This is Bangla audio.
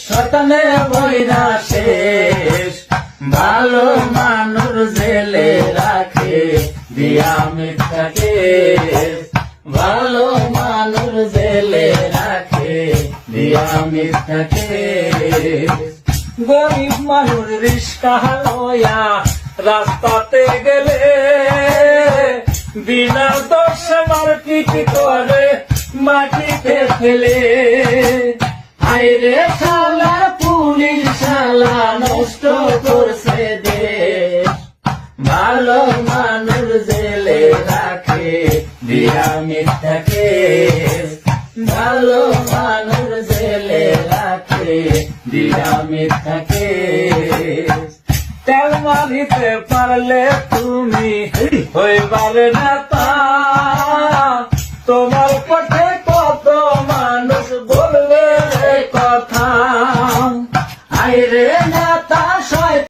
শতানে বইরা শেষ। ভালো মানুষ জেলে রাখে, দিয়া মিথ্যাকে। ভালো মানুষ জেলে রাখে, দিয়া মিথ্যাকে। গরিব মানুষ রিস্কা লয়া রাস্তাতে গেলে, বিনা দোষ মারপিট করে মাটিতে ফেলে। আইরে শালা পুলিশ শালা নষ্ট করছে দেশ। ভালো মানুষ জেলে রাখে দিয়া মিথ্যাকে ভালো মানুষ জেলে রাখে দিয়া মিথ্যাকে তেল মারিতে পারলে তুমি হইবার নেতা হায় রে নেতা